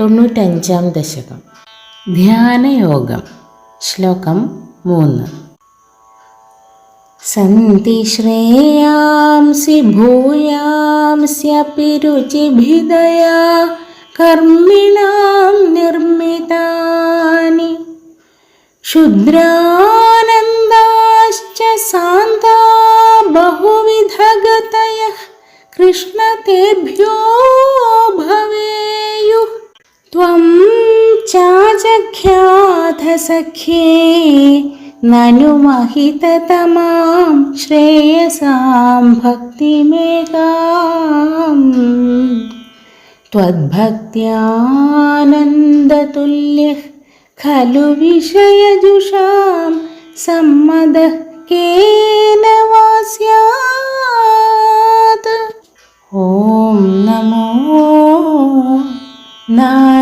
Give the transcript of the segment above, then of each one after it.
തൊണ്ണൂറ്റഞ്ചാം ദശകം. ധ്യാനയോഗം. ശ്ലോകം മൂന്ന്. സന്തി ശ്രേയാംസി ഭൂയാംസ്യപി രുചിഭിദയാ കർമ്മിണാം നിർമ്മിതാനി. ക്ഷുദ്രാനന്ദാശ്ച സാന്താ ബഹുവിധഗതയ കൃഷ്ണ തേഭ്യോ चाजख्यातसख्ये ननु महिततमां श्रेयसां भक्तिमेकाम् त्वद्भक्त्यानन्दतुल्यः खलु विषयजुषां सम्मदः केन वा स्यात् ॐ नमो നാരായണായ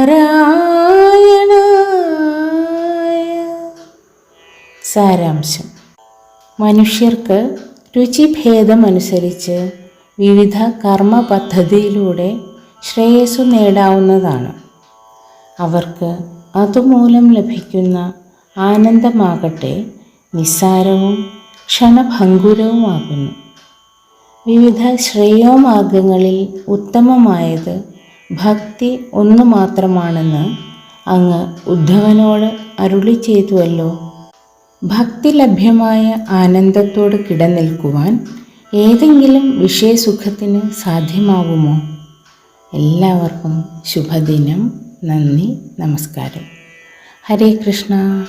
സാരാംശം. മനുഷ്യർക്ക് രുചിഭേദമനുസരിച്ച് വിവിധ കർമ്മ പദ്ധതിയിലൂടെ ശ്രേയസ്സു നേടാവുന്നതാണ്. അവർക്ക് അതുമൂലം ലഭിക്കുന്ന ആനന്ദമാകട്ടെ നിസ്സാരവും ക്ഷണഭങ്കുരവുമാകുന്നു. വിവിധ ശ്രേയോമാർഗങ്ങളിൽ ഉത്തമമായത് ഭക്തി ഒന്നു മാത്രമാണെന്ന് അങ്ങ് ഉദ്ധവനോട് അരുളി ചെയ്തുവല്ലോ ഭക്തി ലഭ്യമായ ആനന്ദത്തോട് കിടനിൽക്കുവാൻ ഏതെങ്കിലും വിഷയസുഖത്തിന് സാധ്യമാകുമോ എല്ലാവർക്കും ശുഭദിനം. നന്ദി. നമസ്കാരം. ഹരേ കൃഷ്ണ.